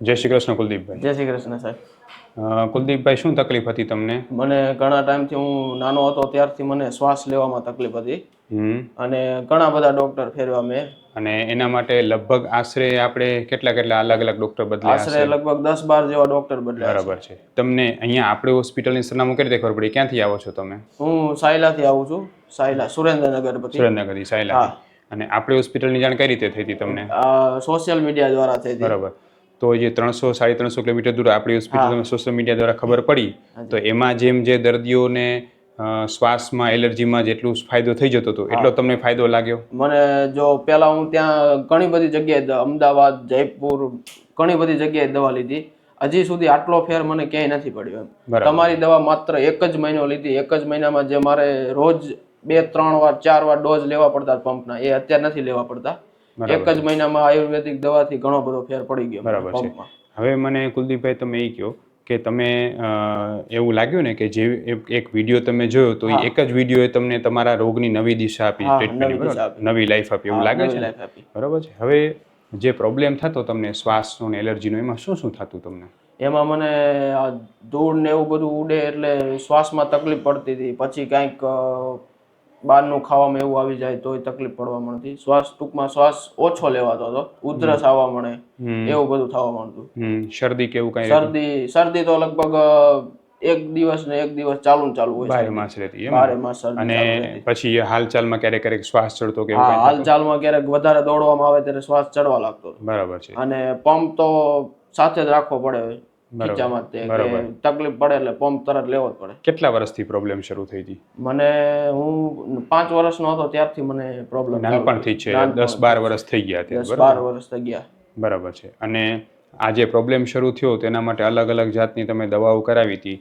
જય શ્રી કૃષ્ણ કુલદીપભાઈ. જય શ્રી કૃષ્ણ સાહેબ. કુલદીપભાઈ શું તકલીફ હતી તમને? મને ઘણા ટાઈમથી હું નાનો હતો ત્યારથી મને શ્વાસ લેવામાં તકલીફ હતી. અને ઘણા બધા ડોક્ટર ફેરવા મેં. અને એના માટે લગભગ આશરે આપણે કેટલા કેટલા અલગ અલગ ડોક્ટર બદલ્યા આશરે લગભગ દસ બાર જેવા ડોક્ટર બદલ્યા બરાબર છે. તમને અહીંયા આપણી હોસ્પિટલની સરનામું કઈ રીતે ખબર પડી? ક્યાંથી આવો છો તમે? હું સાયલાથી આવું છું. સાયલા સુરેન્દ્રનગર સુરેન્દ્રનગરથી સાયલા અને આપણી હોસ્પિટલની જાણ કઈ રીતે થઈ હતી તમને? સોશિયલ મીડિયા દ્વારા થઈ બરાબર. તો જે ત્રણસો સાડી ત્રણસો કિલોમીટર દૂર આપણી હોસ્પિટલ સોશિયલ મીડિયા દ્વારા ખબર પડી તો એમાં જેમ જે દર્દીઓને શ્વાસમાં એલર્જીમાં જેટલું ફાયદો થઈ જતો હતો એટલો તમને ફાયદો લાગ્યો? મને જો પહેલા હું ત્યાં ઘણી બધી જગ્યાએ અમદાવાદ જયપુર ઘણી બધી જગ્યાએ દવા લીધી. હજી સુધી આટલો ફેર મને ક્યાંય નથી પડ્યો એમ. તમારી દવા માત્ર એક જ મહિનો લીધી. એક જ મહિનામાં જે મારે રોજ બે ત્રણ વાર ચાર વાર ડોઝ લેવા પડતા પંપના એ અત્યારે નથી લેવા પડતા. એક જ મહિનામાં આયુર્વેદિક દવાથી ઘણો બધો ફેર પડી ગયો બરાબર છે. હવે મને કુલદીપભાઈ તમે એ કહો કે તમે એવું લાગ્યું ને કે જે એક- વીડિયો તમે જોયો તો એક જ વિડીયોએ તમને તમારા રોગની નવી દિશા આપી હા, નવી લાઈફ આપી. એવું લાગે છે. બરાબર છે. હવે જે પ્રોબ્લેમ થતો તમને શ્વાસનો ને એલર્જીનો એમાં શું શું થતું તમને? એમાં મને ધૂળ ને એવું બધું ઉડે એટલે શ્વાસમાં તકલીફ પડતી હતી. પછી કાંઈક બહારનું ખાવામાં એવું આવી જાય તોય તકલીફ પડવા મળતી શ્વાસ ટૂંકમાં શ્વાસ ઓછો લેવાતો હતો. ઉધરસ આવવા મળે એવું બધું થવા મળતું શરદી કેવું કઈ શરદી શરદી તો લગભગ એક દિવસ ને એક દિવસ ચાલુ ને ચાલુ હોય બારે. માસ રહેતી બારે માસ અને. પછી હાલચાલમાં ક્યારેક ક્યારેક શ્વાસ ચડતો કે હાલચાલમાં ક્યારેક વધારે દોડવામાં આવે ત્યારે શ્વાસ ચડવા લાગતો બરાબર છે. અને પંપ તો સાથે જ રાખવો પડે. ખીચામાં તે તકલીફ પડે એટલે પંપ તરત લેવો જ પડે. કેટલા વર્ષથી પ્રોબ્લેમ શરૂ થઈ હતી? મને હું પાંચ વર્ષનો હતો ત્યારથી મને પ્રોબ્લેમ નાનપણથી છે દસ બાર વર્ષ થઈ ગયા દસ બાર વર્ષ થઈ ગયા. બરાબર છે. અને આ જે પ્રોબ્લેમ શરૂ થયો તેના માટે અલગ અલગ જાતની તમે દવાઓ કરાવી હતી.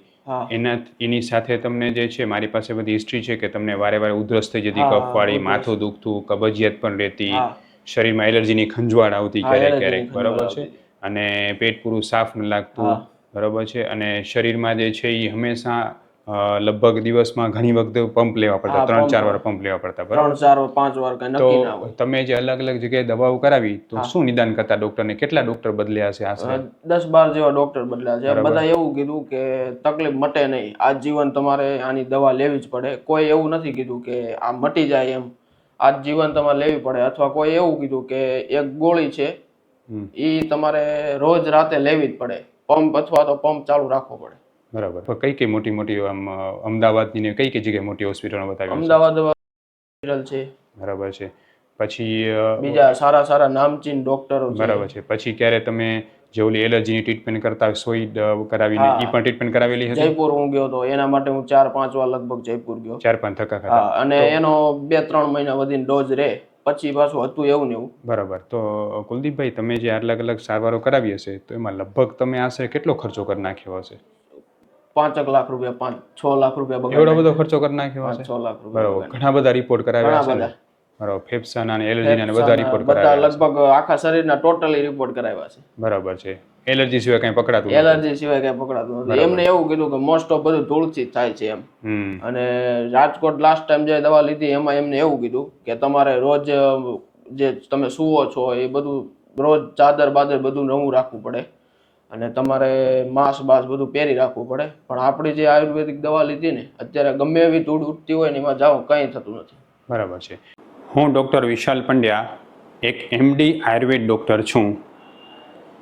એના એની સાથે તમને જે છે મારી પાસે બધી હિસ્ટ્રી છે કે તમને વારે વારે ઉધરસ થઈ જતી કફવાળી માથું દુખતું કબજિયાત પણ રહેતી. શરીરમાં એલર્જીની ખંજવાળ આવતી ક્યારેક ક્યારેક બરાબર છે? અને પેટ પૂરું સાફ ન લાગતું. બરાબર છે? અને શરીરમાં જે છે એ હંમેશા લગભગ દિવસમાં ઘણી વખત પંપ લેવા પડતા ત્રણ ચાર વાર પંપ લેવા પડતા ત્રણ ચાર પાંચ વાર તો તમે જે અલગ અલગ જગ્યાએ દવાઓ કરાવી તો શું નિદાન કરતા ડોક્ટરને? કેટલા ડોક્ટર બદલ્યા છે આશરે દસ બાર જેવા ડોક્ટર બદલ્યા છે. બધા એવું કીધું કે તકલીફ મટે નહીં. જીવન તમારે આની દવા લેવી જ પડે. કોઈ એવું નથી કીધું કે આ મટી જાય એમ. આજ જીવન તમારે લેવી પડે. અથવા કોઈ એવું કીધું કે એક ગોળી છે. એ તમારે રોજ રાતે લેવી જ પડે. પંપ અથવા તો પંપ ચાલુ રાખવો પડે. બરાબર. તો કઈ કઈ મોટી મોટી આમ અમદાવાદની ને કઈ કઈ જગ્યાએ મોટી હોસ્પિટલો બતાવી અમદાવાદ હોસ્પિટલ છે. બરાબર છે. પછી બીજા સારા સારા નામચીન ડોક્ટરો બરાબર છે. પછી ક્યારે તમે જે ઓલી એલર્જીની ટ્રીટમેન્ટ કરતા સોઈ કરાવીને એ પણ ટ્રીટમેન્ટ કરાવેલી હતી જયપુર હું ગયો તો એના માટે હું ચાર પાંચ વાર લગભગ જયપુર ગયો. ચાર પાંચ થકા ખાતા અને એનો બે ત્રણ મહિના વધીને ડોઝ રહે પછી પાછું હતું એવું ને એવું. બરાબર. તો કુલદીપભાઈ તમે જે અલગ અલગ સારવારો કરાવી હશે તો એમાં લગભગ તમે આશરે કેટલો ખર્ચો કરી નાખ્યો હશે? પાંચક લાખ રૂપિયા પાંચ છ લાખ રૂપિયા બગાડ એવડો બધો ખર્ચો કરી નાખ્યો હશે? છ લાખ રૂપિયા બરાબર. ઘણા બધા રિપોર્ટ કરાવ્યા છે બધા. બરાબર. ફેફસાના અને એલર્જીના બધા રિપોર્ટ કરાવ્યા લગભગ આખા શરીરના ટોટલી રિપોર્ટ કરાવ્યા છે. બરાબર છે. એલર્જી સિવાય કઈ પકડાતું એલર્જી સિવાય કઈ પકડાતું નથી. એમને એવું કીધું કે મોસ્ટ ઓફ બધું ધૂળથી જ થાય છે એમ. અને રાજકોટ લાસ્ટ ટાઈમ જે દવા લીધી એમાં એમને એવું કીધું કે તમારે રોજ જે તમે સુવો છો એ બધું રોજ ચાદર બાદર બધું નવું રાખવું પડે. અને તમારે માસ બાસ બધું પહેરી રાખવું પડે. પણ આપણી જે આયુર્વેદિક દવા લીધી ને અત્યારે ગમે એવી ધૂળ ઉઠતી હોય ને એમાં જાઓ કંઈ થતું નથી. બરાબર છે. હું ડૉક્ટર વિશાલ પંડ્યા એક એમડી આયુર્વેદ ડૉક્ટર છું.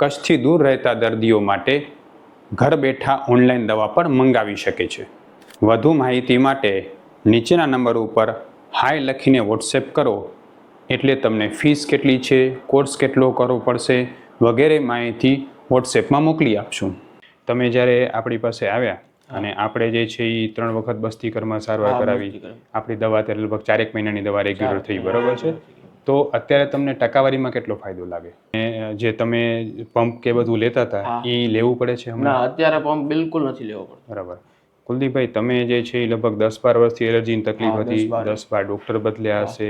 કચ્છથી દૂર રહેતા દર્દીઓ માટે ઘર બેઠા ઓનલાઈન દવા પણ મંગાવી શકે છે. વધુ માહિતી માટે નીચેના નંબર ઉપર હાય લખીને વોટ્સએપ કરો. એટલે તમને ફીસ કેટલી છે કોર્સ કેટલો કરવો પડશે વગેરે માહિતી વોટ્સએપમાં મોકલી આપશું. તમે જ્યારે આપણી પાસે આવ્યા અને આપણે જે છે એ ત્રણ વખત બસ્તી કરમાં સારવાર કરાવી આપણી દવા લગભગ ચારેક મહિનાની દવા રેગ્યુલર થઈ બરાબર છે. તો અત્યારે તમને ટકાવારીમાં કેટલો ફાયદો લાગે? જે તમે પંપ કે બધું લેતા હતા એ લેવું પડે છે હમણાં? અત્યારે પંપ બિલકુલ નથી લેવો પડતો. બરાબર. કુલદીપભાઈ તમે જે છે એ લગભગ દસ બાર વર્ષથી એલર્જીની તકલીફ હતી દસ બાર. ડૉક્ટર બદલ્યા હશે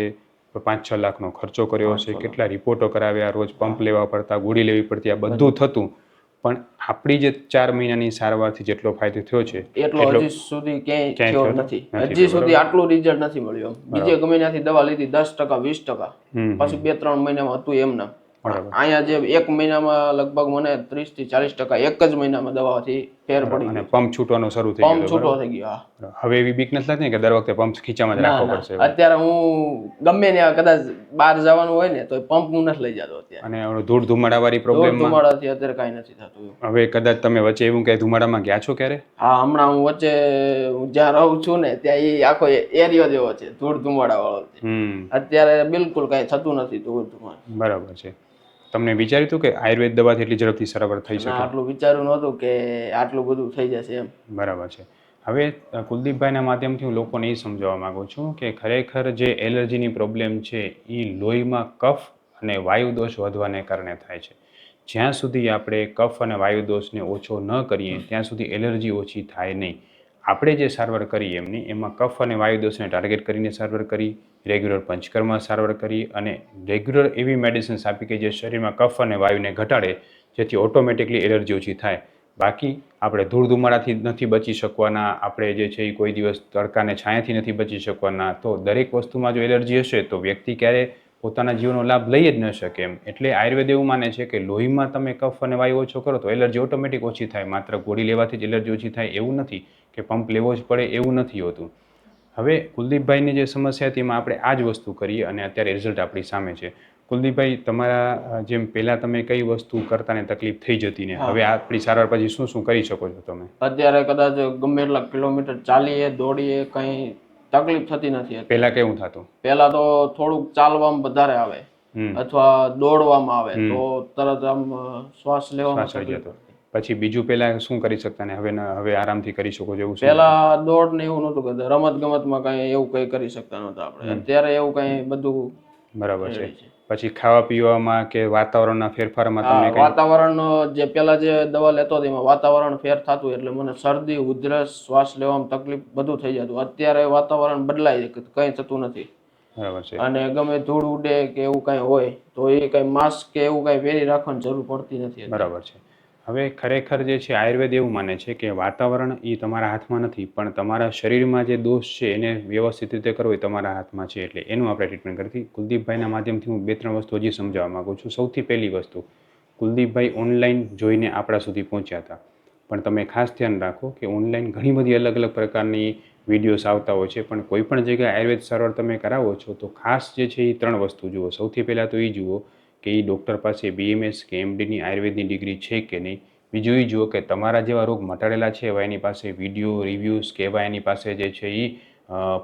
પાંચ છ લાખનો ખર્ચો કર્યો હશે કેટલા રિપોર્ટો કરાવ્યા રોજ પંપ લેવા પડતા ગોળી લેવી પડતી આ બધું. થતું. પણ આપણી જે ચાર મહિનાની સારવારથી જેટલો ફાયદો થયો છે એટલો હજી સુધી ક્યાંય થયો નથી. હજી સુધી આટલું રિઝલ્ટ નથી મળ્યું બીજે ગમે ત્યાંથી દવા લીધી દસ ટકા વીસ ટકા. પછી બે ત્રણ મહિનામાં હતું એમ ના. બરાબર. અહીંયા જે એક મહિનામાં લગભગ મને ત્રીસથી ચાલીસ ટકા એક જ મહિનામાં દવાથી ફેર પડી અને પંપ છૂટવાનો શરૂ થઈ પંપ છૂટો થઈ ગયો હવે એવી બીક નથી લાગતી કે દર વખતે પંપ ખીચામાં જ રાખવો પડશે અત્યારે હું ગમે ને કદાચ બહાર જવાનું હોય ને તો પંપ હું નથી લઈ જતો અત્યારે. અને ધૂળ ધુમાડાવાળી વાળી પ્રોબ્લેમ ધુમાડાથી અત્યારે કાંઈ નથી થતું હવે કદાચ તમે વચ્ચે એવું કઈ ધુમાડામાં ગયા છો ક્યારે? હા હમણાં હું વચ્ચે હું જ્યાં રહું છું ને ત્યાં એ આખો એરિયો જેવો છે ધૂળ ધુમાડા વાળો અત્યારે બિલકુલ કાંઈ થતું નથી ધૂળ ધુમાડા. બરાબર છે. તમને વિચાર્યું હતું કે આયુર્વેદ દવાથી એટલી ઝડપથી સરળ થઈ શકે? આટલું વિચાર્યું નહોતું કે આટલું બધું થઈ જશે એમ. બરાબર છે. હવે કુલદીપભાઈના માધ્યમથી હું લોકોને એ સમજાવવા માગું છું કે ખરેખર જે એલર્જીની પ્રોબ્લેમ છે એ લોહીમાં કફ અને વાયુ દોષ વધવાને કારણે થાય છે. જ્યાં સુધી આપણે કફ અને વાયુ દોષને ઓછો ન કરીએ ત્યાં સુધી એલર્જી ઓછી થાય નહીં. આપણે જે સારવાર કરી એમની, એમાં કફ અને વાયુ દોષને ટાર્ગેટ કરીને સારવાર કરી રેગ્યુલર પંચકર્મ સારવાર કરી અને રેગ્યુલર એવી મેડિસિન્સ આપી કે જે શરીરમાં કફ અને વાયુને ઘટાડે, જેથી ઓટોમેટિકલી એલર્જી ઓછી થાય. બાકી આપણે ધૂળ ધુમાડાથી નથી બચી શકવાના, આપણે જે છે એ કોઈ દિવસ તડકાને છાયાથી નથી બચી શકવાના, તો દરેક વસ્તુમાં જો એલર્જી હશે, તો વ્યક્તિ ક્યારે પોતાના જીવનનો લાભ લઈ જ ન શકે એમ. એટલે આયુર્વેદ એવું માને છે કે લોહીમાં તમે કફ અને વાયુ ઓછો કરો તો એલર્જી ઓટોમેટિક ઓછી થાય, માત્ર ગોળી લેવાથી જ એલર્જી ઓછી થાય એવું નથી. કે પંપ લેવો જ પડે એવું નથી હોતું. હવે કુલદીપભાઈની જે સમસ્યા હતી એમાં આપણે આ જ વસ્તુ કરીએ અને અત્યારે રિઝલ્ટ આપણી સામે છે. કુલદીપભાઈ તમારા જેમ પહેલાં તમે કઈ વસ્તુ કરતાને તકલીફ થઈ જતી ને હવે આપણી સારવાર પછી શું શું કરી શકો છો તમે? અત્યારે કદાચ ગમે એટલા કિલોમીટર ચાલીએ દોડીએ કંઈ તકલીફ થતી નથી પહેલા કેવું થતું? પહેલા તો થોડુંક ચાલવામાં વધારે આવે અથવા દોડવામાં આવે તો તરત આમ શ્વાસ લેવામાં તકલીફ પછી બીજું પહેલા શું કરી શકતા ને? હવે હવે આરામથી કરી શકો છો. એવું પહેલા દોડ ને એવું નહોતું કરતા. રમત ગમતમાં કઈ એવું કઈ કરી શકતા નહોતા આપણે. અત્યારે એવું કઈ બધું બરાબર છે. પછી ખાવા પીવામાં કે વાતાવરણના ફેરફારમાં તમને કઈ? વાતાવરણ જે પહેલા જે દવા લેતો એમાં વાતાવરણ ફેર થતું એટલે મને શરદી ઉધરસ શ્વાસ લેવામાં તકલીફ બધું થઈ જતું. અત્યારે વાતાવરણ બદલાય કંઈ થતું નથી. બરાબર છે. અને ગમે ધૂળ ઉડે કે એવું કઈ હોય તો એ કઈ માસ્ક કે એવું કઈ પહેરી રાખવાની જરૂર પડતી નથી બરાબર છે. હવે ખરેખર જે છે, આયુર્વેદ એવું માને છે કે વાતાવરણ એ તમારા હાથમાં નથી, પણ તમારા શરીરમાં જે દોષ છે, એને વ્યવસ્થિત રીતે કરવો એ તમારા હાથમાં છે. એટલે એનું આપણે ટ્રીટમેન્ટ કરતી કુલદીપભાઈના માધ્યમથી હું બે ત્રણ વસ્તુ હજી સમજાવવા માગું છું. સૌથી પહેલી વસ્તુ, કુલદીપભાઈ ઓનલાઈન જોઈને આપણા સુધી પહોંચ્યા હતા. પણ તમે ખાસ ધ્યાન રાખો કે ઓનલાઈન ઘણી બધી અલગ અલગ પ્રકારની વિડીયોઝ આવતા હોય છે, પણ કોઈ પણ જગ્યાએ આયુર્વેદ સારવાર તમે કરાવો છો, તો ખાસ જે છે એ ત્રણ વસ્તુ જુઓ. સૌથી પહેલાં તો એ જુઓ કે એ ડૉક્ટર પાસે બીએમએસ કે એમડીની આયુર્વેદની ડિગ્રી છે કે નહીં? બીજું એ જુઓ કે તમારા જેવા રોગ મટાડેલા છે એવા એની પાસે વીડિયો રિવ્યૂઝ કે એવા એની પાસે જે છે એ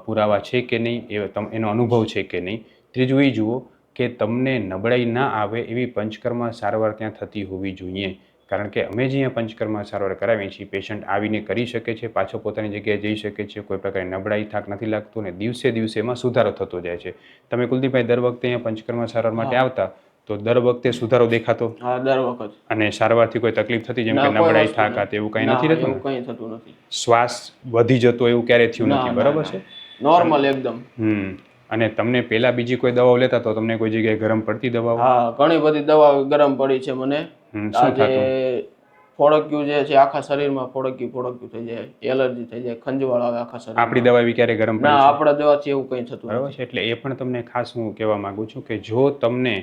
પુરાવા છે કે નહીં? એ તમ એનો અનુભવ છે કે નહીં? ત્રીજું એ જુઓ કે તમને નબળાઈ ના આવે એવી પંચકર્મ સારવાર ત્યાં થતી હોવી જોઈએ. કારણ કે અમે જે અહીંયા પંચકર્મ સારવાર કરાવીએ છીએ પેશન્ટ આવીને કરી શકે છે પાછો પોતાની જગ્યાએ જઈ શકે છે કોઈ પ્રકારની નબળાઈ થાક નથી લાગતો ને દિવસે દિવસે એમાં સુધારો થતો જાય છે. તમે કુલદીપભાઈ દર વખતે અહીંયા પંચકર્મ સારવાર માટે આવતા તો દર વખતે સુધારો દેખાતો? હા દર વખત. અને સારવારથી કોઈ તકલીફ થતી જેમ કે નબળાઈ વસ્તુ થાક નહીં. આ તે એવું કંઈ નથી રહેતું કંઈ થતું નથી. શ્વાસ વધી જતો એવું ક્યારેય થયું નથી બરાબર છે? નોર્મલ એકદમ. હમ. અને તમને પહેલા બીજી કોઈ દવાઓ લેતા તો તમને કોઈ જગ્યાએ ગરમ પડતી દવાઓ? હા ઘણી બધી દવા ગરમ પડી છે મને. હમ, આ શું થતું? જે ફોડક્યું જે છે આખા શરીરમાં ફોડક્યું ફોડક્યું થઈ જાય. એલર્જી થઈ જાય ખંજવાળ આવે આખા શરીર આપણી દવા એવી ક્યારે ગરમ પડે ના આપણા દવાથી એવું કંઈ થતું બરાબર છે? એટલે એ પણ તમને ખાસ હું કહેવા માંગુ છું કે જો તમને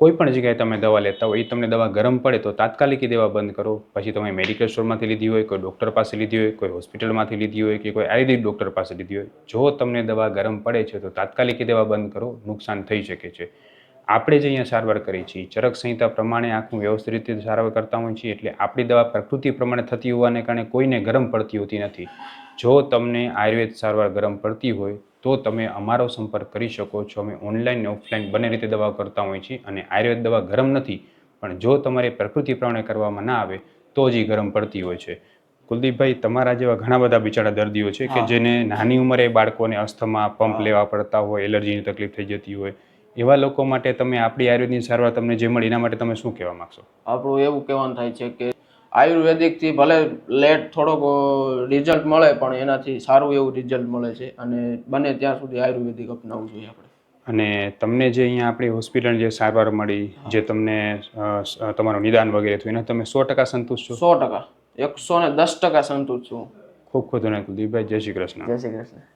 કોઈ પણ જગ્યાએ તમે દવા લેતા હોય, એ તમને દવા ગરમ પડે તો તાત્કાલિક દવા બંધ કરો. પછી તમે મેડિકલ સ્ટોરમાંથી લીધી હોય, કોઈ ડૉક્ટર પાસે લીધી હોય, કોઈ હોસ્પિટલમાંથી લીધી હોય કે કોઈ આયુર્વેદિક ડૉક્ટર પાસે લીધી હોય, જો તમને દવા ગરમ પડે છે તો તાત્કાલિક દવા બંધ કરો, નુકસાન થઈ શકે છે. આપણે જે અહીંયા સારવાર કરીએ છીએ, ચરક સંહિતા પ્રમાણે આખું વ્યવસ્થિત રીતે સારવાર કરતા હોઈએ છીએ, એટલે આપણી દવા પ્રકૃતિ પ્રમાણે થતી હોવાને કારણે કોઈને ગરમ પડતી હોતી નથી. જો તમને આયુર્વેદ સારવાર ગરમ પડતી હોય તો તમે અમારો સંપર્ક કરી શકો છો. અમે ઓનલાઈન ને ઓફલાઈન બંને રીતે દવા કરતા હોઈએ છીએ અને આયુર્વેદ દવા ગરમ નથી પણ જો તમારે પ્રકૃતિ પ્રમાણે કરવામાં ના આવે તો જ એ ગરમ પડતી હોય છે. કુલદીપભાઈ તમારા જેવા ઘણા બધા બિચારા દર્દીઓ છે કે જેને નાની ઉંમરે બાળકોને અસ્થમા પંપ લેવા પડતા હોય એલર્જીની તકલીફ થઈ જતી હોય એવા લોકો માટે તમે આપણી આયુર્વેદની સારવાર તમને જે મળી એના માટે તમે શું કહેવા માગશો? આપણું એવું કહેવાનું થાય છે કે આયુર્વેદિકથી ભલે લેટ થોડોક રિઝલ્ટ મળે પણ એનાથી સારું એવું રિઝલ્ટ મળે છે અને બને ત્યાં સુધી આયુર્વેદિક અપનાવવું જોઈએ આપણે. અને તમને જે અહીંયા આપણી હોસ્પિટલ જે સારવાર મળી જે તમને તમારું નિદાન વગેરે થયું એના તમે સો ટકા સંતુષ્ટ છો? સો ટકા. એકસો ને દસ ટકા સંતુષ્ટ છું. ખૂબ ખૂબ ધન્યવાદ કુલદીપભાઈ. જય શ્રી કૃષ્ણ. જય શ્રી કૃષ્ણ.